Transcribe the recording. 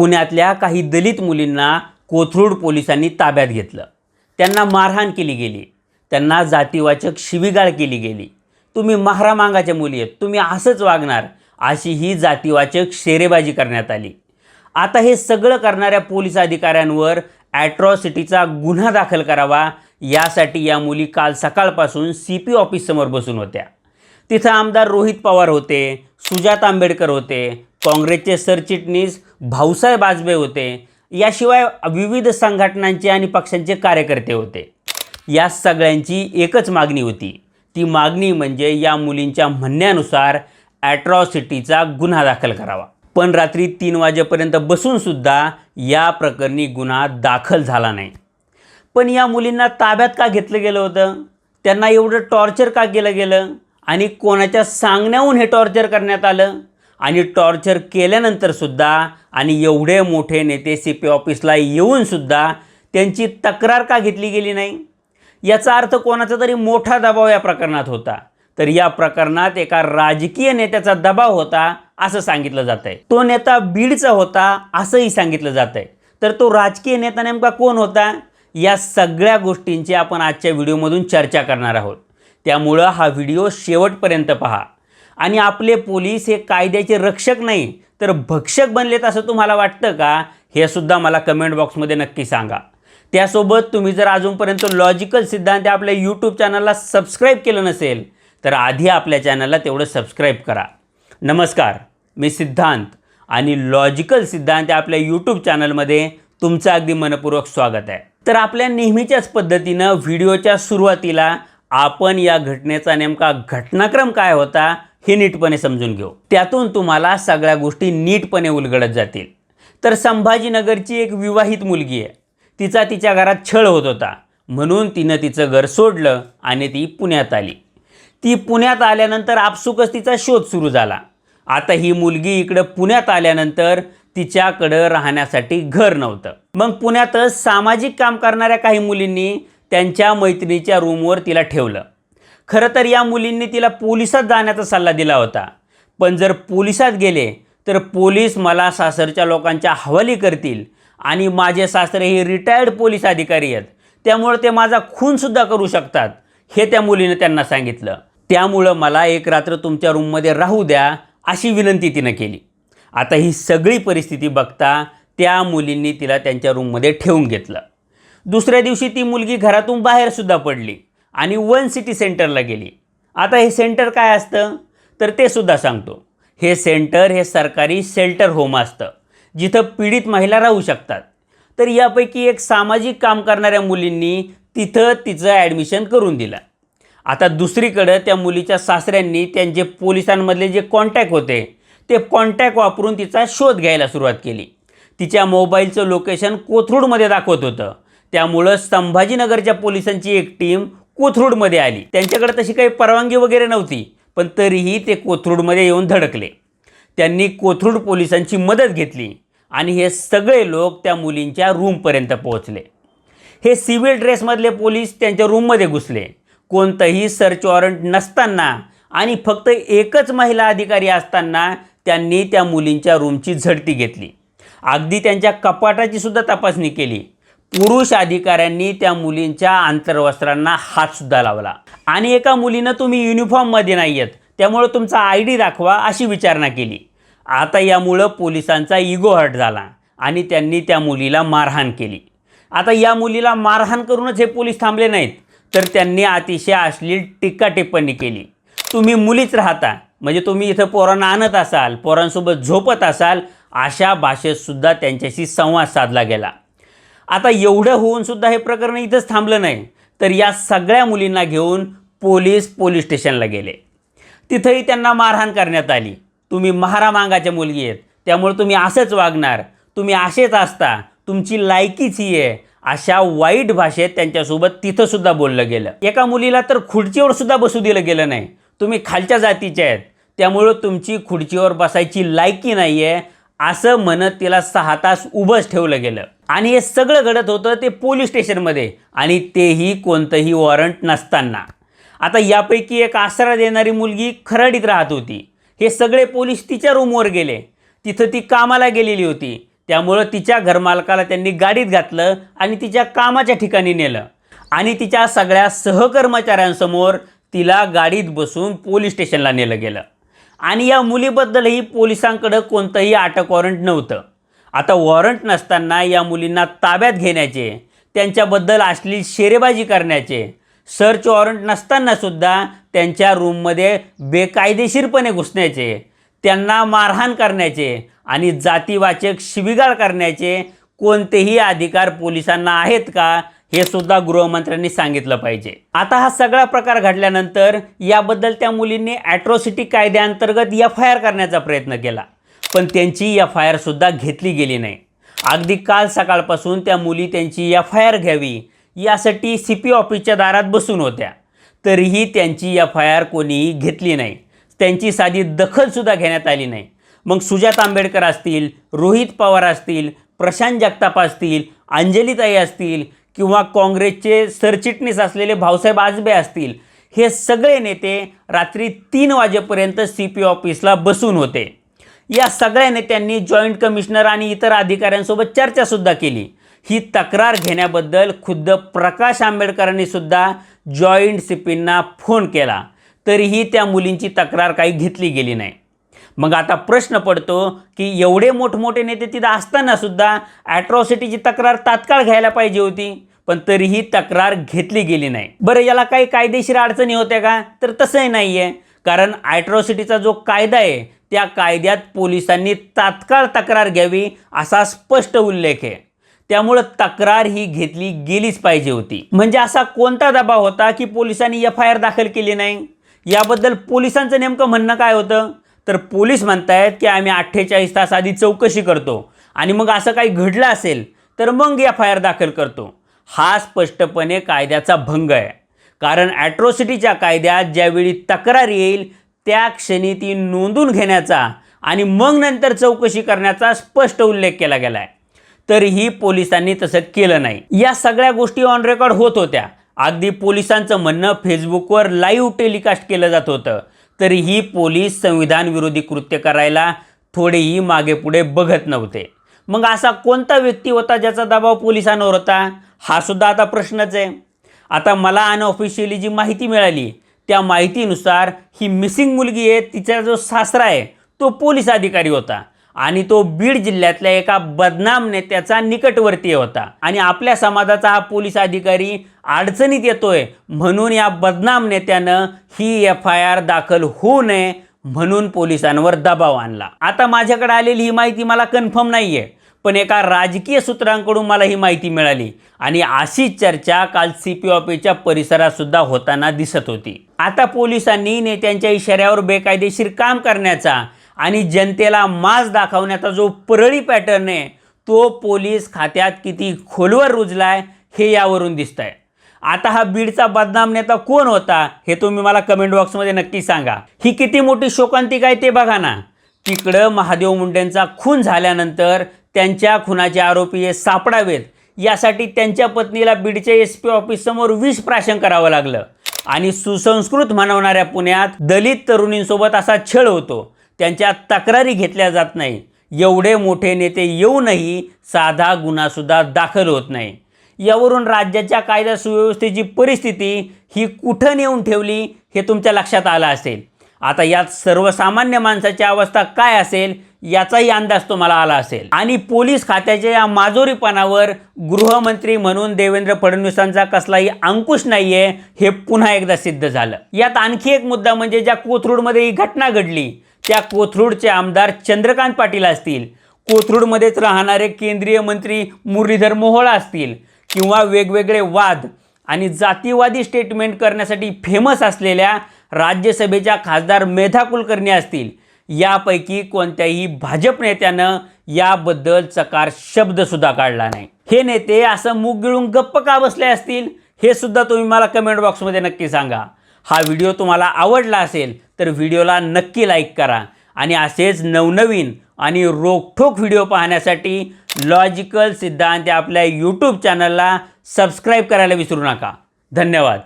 पुण्यातल्या काही दलित मुलींना कोथरूड पोलिसांनी ताब्यात घेतलं. त्यांना मारहाण केली गेली. त्यांना जातीवाचक शिवीगाळ केली गेली. तुम्ही महारामांगाच्या मुली आहेत. तुम्ही असंच वागणार अशी ही जातीवाचक शेरेबाजी करण्यात आली. आता हे सगळं करणाऱ्या पोलीस अधिकाऱ्यांवर ॲट्रॉसिटीचा गुन्हा दाखल करावा यासाठी या मुली काल सकाळपासून सी पी ऑफिससमोर बसून होत्या. तिथं आमदार रोहित पवार होते सुजात आंबेडकर होते काँग्रेसचे सरचिटणीस भाऊसाहेब आजबे होते. याशिवाय विविध संघटनांचे आणि पक्षांचे कार्यकर्ते होते. या सगळ्यांची एकच मागणी होती. ती मागणी म्हणजे या मुलींच्या म्हणण्यानुसार ॲट्रॉसिटीचा गुन्हा दाखल करावा. पण रात्री तीन वाजेपर्यंत बसूनसुद्धा या प्रकरणी गुन्हा दाखल झाला नाही. पण या मुलींना ताब्यात का घेतलं गेलं होतं? त्यांना एवढं टॉर्चर का केलं गेलं? आणि कोणाच्या सांगण्याहून हे टॉर्चर करण्यात आलं? आणि टॉर्चर केल्यानंतरसुद्धा आणि एवढे मोठे नेते सी पी ऑफिसला येऊनसुद्धा त्यांची तक्रार का घेतली गेली नाही? याचा अर्थ कोणाचा तरी मोठा दबाव या प्रकरणात होता. तर या प्रकरणात एका राजकीय नेत्याचा दबाव होता असं सांगितलं जात आहे तो नेता बीडचा होता असंही सांगितलं जात आहे तर तो राजकीय नेता नेमका कोण होता? या सगळ्या गोष्टींची आपण आजच्या व्हिडिओमधून चर्चा करणार आहोत. त्यामुळं हा व्हिडिओ शेवटपर्यंत पहा. आणि आपले पोलीस हे कायद्याचे रक्षक नाही तर भक्षक बनलेत असं तुम्हाला वाटतं का? हे सुद्धा मला कमेंट बॉक्समध्ये नक्की सांगा. त्यासोबत तुम्ही जर अजूनपर्यंत लॉजिकल सिद्धांत आपल्या यूट्यूब चॅनलला सबस्क्राईब केलं नसेल तर आधी आपल्या चॅनलला तेवढं सबस्क्राईब करा. नमस्कार मी सिद्धांत आणि लॉजिकल सिद्धांत आपल्या यूट्यूब चॅनलमध्ये तुमचं अगदी मनपूर्वक स्वागत आहे. तर आपल्या नेहमीच्याच पद्धतीनं व्हिडिओच्या सुरुवातीला आपण या घटनेचा नेमका घटनाक्रम काय होता हे नीटपणे समजून घेऊ. त्यातून तुम्हाला सगळ्या गोष्टी नीटपणे उलगडत जातील. तर संभाजीनगरची एक विवाहित मुलगी आहे. तिचा तिच्या घरात छळ होत होता. म्हणून तिनं तिचं घर सोडलं आणि ती पुण्यात आली. ती पुण्यात आल्यानंतर आपसुकच तिचा शोध सुरू झाला. आता ही मुलगी इकडं पुण्यात आल्यानंतर तिच्याकडं राहण्यासाठी घर नव्हतं. मग पुण्यातच सामाजिक काम करणाऱ्या काही मुलींनी त्यांच्या मैत्रिणीच्या रूमवर तिला ठेवलं. खरं तर या मुलींनी तिला पोलिसात जाण्याचा सल्ला दिला होता. पण जर पोलिसात गेले तर पोलीस मला सासरच्या लोकांच्या हवाली करतील आणि माझे सासरे हे रिटायर्ड पोलीस अधिकारी आहेत. त्यामुळं ते माझा खूनसुद्धा करू शकतात हे त्या मुलीनं त्यांना सांगितलं. त्यामुळं मला एक रात्र तुमच्या रूममध्ये राहू द्या अशी विनंती तिनं केली. आता ही सगळी परिस्थिती बघता त्या मुलींनी तिला त्यांच्या रूममध्ये ठेवून घेतलं. दुसऱ्या दिवशी ती मुलगी घरातून बाहेरसुद्धा पडली. आणि वन सिटी सेंटरला गेली. आता हे सेंटर काय असतं? तर ते सुद्धा सांगतो. हे सेंटर हे सरकारी शेल्टर होम असतं जिथं पीडित महिला राहू शकतात. तर यापैकी एक सामाजिक काम करणाऱ्या मुलींनी तिथं तिचं ॲडमिशन करून दिलं. आता दुसरीकडं त्या मुलीच्या सासऱ्यांनी त्यांचे पोलिसांमधले जे कॉन्टॅक्ट होते ते कॉन्टॅक्ट वापरून तिचा शोध घ्यायला सुरुवात केली. तिच्या मोबाईलचं लोकेशन कोथरूडमध्ये दाखवत होतं. त्यामुळं संभाजीनगरच्या पोलिसांची एक टीम कोथरूडमध्ये आली. त्यांच्याकडे तशी काही परवानगी वगैरे नव्हती पण तरीही ते कोथरूडमध्ये येऊन धडकले. त्यांनी कोथरूड पोलिसांची मदत घेतली आणि हे सगळे लोक त्या मुलींच्या रूमपर्यंत पोहोचले. हे सिव्हिल ड्रेसमधले पोलीस त्यांच्या रूममध्ये घुसले. कोणतंही सर्च वॉरंट नसताना आणि फक्त एकच महिला अधिकारी असताना त्यांनी त्या मुलींच्या रूमची झडती घेतली. अगदी त्यांच्या कपाटाची सुद्धा तपासणी केली. पुरुष अधिकाऱ्यांनी त्या मुलींच्या आंतरवस्त्रांना हातसुद्धा लावला. आणि एका मुलीनं तुम्ही युनिफॉर्ममध्ये नाही आहेत त्यामुळं तुमचा आय डी दाखवा अशी विचारणा केली. आता यामुळं पोलिसांचा इगो हट झाला आणि त्यांनी त्या मुलीला मारहाण केली. आता या मुलीला मारहाण करूनच हे पोलीस थांबले नाहीत तर त्यांनी अतिशय अश्लील टीका टिप्पणी केली. तुम्ही मुलीच राहता म्हणजे तुम्ही इथं पोरांना आणत असाल पोरांसोबत झोपत असाल अशा भाषेतसुद्धा त्यांच्याशी संवाद साधला गेला. आता एवढं होऊन सुद्धा हे प्रकरण इथंच थांबलं नाही. तर या सगळ्या मुलींना घेऊन पोलीस पोलीस स्टेशनला गेले. तिथंही त्यांना मारहाण करण्यात आली. तुम्ही महारामांगाच्या मुलगी आहेत. त्यामुळे तुम्ही असंच वागणार. तुम्ही असेच असता. तुमची लायकीच ही आहे. अशा वाईट भाषेत त्यांच्यासोबत तिथंसुद्धा बोललं गेलं. एका मुलीला तर खुर्चीवर सुद्धा बसू दिलं गेलं नाही. तुम्ही खालच्या जातीचे आहेत. त्यामुळं तुमची खुर्चीवर बसायची लायकी नाही आहे असं म्हणत तिला सहा तास उभंच ठेवलं गेलं. आणि हे सगळं घडत होतं ते पोलीस स्टेशनमध्ये आणि तेही कोणतंही वॉरंट नसताना. आता यापैकी एक आसरा देणारी मुलगी खराडीत राहत होती. हे सगळे पोलीस तिच्या रूमवर गेले. तिथं ती कामाला गेलेली होती. त्यामुळं तिच्या घरमालकाला त्यांनी गाडीत घातलं आणि तिच्या कामाच्या ठिकाणी नेलं. आणि तिच्या सगळ्या सहकर्मचाऱ्यांसमोर तिला गाडीत बसून पोलीस स्टेशनला नेलं गेलं. आणि या मुलीबद्दलही पोलिसांकडं कोणतंही अटक वॉरंट नव्हतं. आता वॉरंट नसताना या मुलींना ताब्यात घेण्याचे त्यांच्याबद्दल असली शेरेबाजी करण्याचे सर्च वॉरंट नसतानासुद्धा त्यांच्या रूममध्ये बेकायदेशीरपणे घुसण्याचे त्यांना मारहाण करण्याचे आणि जातीवाचक शिबिगाळ करण्याचे कोणतेही अधिकार पोलिसांना आहेत का हे सुद्धा गृहमंत्र्यांनी सांगितलं पाहिजे. आता हा सगळा प्रकार घडल्यानंतर याबद्दल त्या मुलींनी ॲट्रॉसिटी कायद्याअंतर्गत एफ आय आर करण्याचा प्रयत्न केला. पण त्यांची एफ आय आरसुद्धा घेतली गेली नाही. अगदी काल सकाळपासून त्या मुली त्यांची एफ आय आर घ्यावी यासाठी सी पी ऑफिसच्या दारात बसून होत्या. तरीही त्यांची एफ आय आर कोणीही घेतली नाही. त्यांची साधी दखलसुद्धा घेण्यात आली नाही. मग सुजात आंबेडकर असतील रोहित पवार असतील प्रशांत जगताप असतील अंजलीताई असतील किंवा काँग्रेसचे सरचिटणीस असलेले भाऊसाहेब आजबे असतील हे सगळे नेते रात्री तीन वाजेपर्यंत सी पी ऑफिसला बसून होते. या सगळ्या नेत्यांनी जॉईंट कमिशनर आणि इतर अधिकाऱ्यांसोबत चर्चासुद्धा केली. ही तक्रार घेण्याबद्दल खुद्द प्रकाश आंबेडकरांनी सुद्धा जॉईंट सीपींना फोन केला. तरीही त्या मुलींची तक्रार काही घेतली गेली नाही. मग आता प्रश्न पडतो की एवढे मोठमोठे नेते तिथं असतानासुद्धा ॲट्रॉसिटीची तक्रार तात्काळ घ्यायला पाहिजे होती. पण तरीही तक्रार घेतली गेली नाही. बरं याला काही कायदेशीर अडचणी होत्या का? तर तसंही नाही आहे कारण ॲट्रॉसिटीचा जो कायदा आहे त्या कायद्यात पोलिसांनी तात्काळ तक्रार घ्यावी असा स्पष्ट उल्लेख आहे. त्यामुळं तक्रार ही घेतली गेलीच पाहिजे होती. म्हणजे असा कोणता दबाव होता की पोलिसांनी एफ आय आर दाखल केली नाही? याबद्दल पोलिसांचं नेमकं म्हणणं काय होतं? तर पोलीस म्हणतायत की आम्ही अठ्ठेचाळीस तास आधी चौकशी करतो आणि मग असं काही घडलं असेल तर मग एफ आय आर दाखल करतो. हा स्पष्टपणे कायद्याचा भंग आहे. कारण ॲट्रॉसिटीच्या कायद्यात ज्यावेळी तक्रार येईल त्या क्षणी ती नोंदून घेण्याचा आणि मग नंतर चौकशी करण्याचा स्पष्ट उल्लेख केला गेला आहे तरीही पोलिसांनी तसं केलं नाही. या सगळ्या गोष्टी ऑन रेकॉर्ड होत होत्या. अगदी पोलिसांचं म्हणणं फेसबुकवर लाईव्ह टेलिकास्ट केलं जात होतं. तरीही पोलीस संविधान विरोधी कृत्य करायला थोडेही मागे पुढे बघत नव्हते. मग असा कोणता व्यक्ती होता ज्याचा दबाव पोलिसांवर होता? हा सुद्धा आता प्रश्नच आहे. आता मला अनऑफिशियली जी माहिती मिळाली त्या माहितीनुसार ही मिसिंग मुलगी आहे तिचा जो सासरा आहे तो पोलीस अधिकारी होता. आणि तो बीड जिल्ह्यातल्या एका बदनाम नेत्याचा निकटवर्तीय होता. आणि आपल्या समाजाचा हा पोलीस अधिकारी अडचणीत येतोय म्हणून या बदनाम नेत्यानं ही एफ आय आर दाखल होऊ नये म्हणून पोलिसांवर दबाव आणला. आता माझ्याकडे आलेली ही माहिती मला कन्फर्म नाही आहे पण एका राजकीय सूत्रांकडून मला ही माहिती मिळाली. आणि अशीच चर्चा काल सी पी ऑफिसच्या परिसरात सुद्धा होताना दिसत होती. आता पोलिसांनी नेत्यांच्या इशाऱ्यावर बेकायदेशीर काम करण्याचा आणि जनतेला माज दाखवण्याचा जो परळी पॅटर्न आहे तो पोलीस खात्यात किती खोलवर रुजलाय हे यावरून दिसत आहे आता हा बीडचा बदनाम नेता कोण होता हे तुम्ही मला कमेंट बॉक्समध्ये नक्की सांगा. ही किती मोठी शोकांतिका आहे ते बघा ना. तिकडं महादेव मुंडेंचा खून झाल्यानंतर त्यांच्या खुनाचे आरोपी हे सापडावेत. यासाठी त्यांच्या पत्नीला बीडच्या एस पी ऑफिससमोर विष प्राशन करावं लागलं. आणि सुसंस्कृत म्हणवणाऱ्या पुण्यात दलित तरुणींसोबत असा छळ होतो. त्यांच्या तक्रारी घेतल्या जात नाही. एवढे मोठे नेते येऊनही साधा गुन्हासुद्धा दाखल होत नाही. यावरून राज्याच्या कायदा सुव्यवस्थेची परिस्थिती ही कुठं नेऊन ठेवली हे तुमच्या लक्षात आलं असेल. आता यात सर्वसामान्य माणसाची अवस्था काय असेल याचाही अंदाज तुम्हाला आला असेल. आणि पोलीस खात्याच्या या माजोरीपणावर गृहमंत्री म्हणून देवेंद्र फडणवीसांचा कसलाही अंकुश नाहीये हे पुन्हा एकदा सिद्ध झालं. यात आणखी एक मुद्दा म्हणजे ज्या कोथरूडमध्ये ही घटना घडली त्या कोथरूडचे आमदार चंद्रकांत पाटील असतील कोथरूडमध्येच राहणारे केंद्रीय मंत्री मुरलीधर मोहोळा असतील किंवा वेगवेगळे वाद आणि जातीवादी स्टेटमेंट करण्यासाठी फेमस असलेल्या राज्यसभेच्या खासदार मेधा कुलकर्णी असतील यापैकी कोणत्याही भाजप नेत्यानं याबद्दल चकार शब्दसुद्धा काढला नाही. हे नेते असं मुग गिळून गप्प का बसले असतील? हे सुद्धा तुम्ही मला कमेंट बॉक्समध्ये नक्की सांगा. हा व्हिडिओ तुम्हाला आवडला असेल तर व्हिडिओला नक्की लाईक करा. आणि असेच नवनवीन आणि रोखोक व्हिडिओ पाहण्यासाठी लॉजिकल सिद्धांत आपल्या यूट्यूब चॅनलला सबस्क्राईब करायला विसरू नका. धन्यवाद.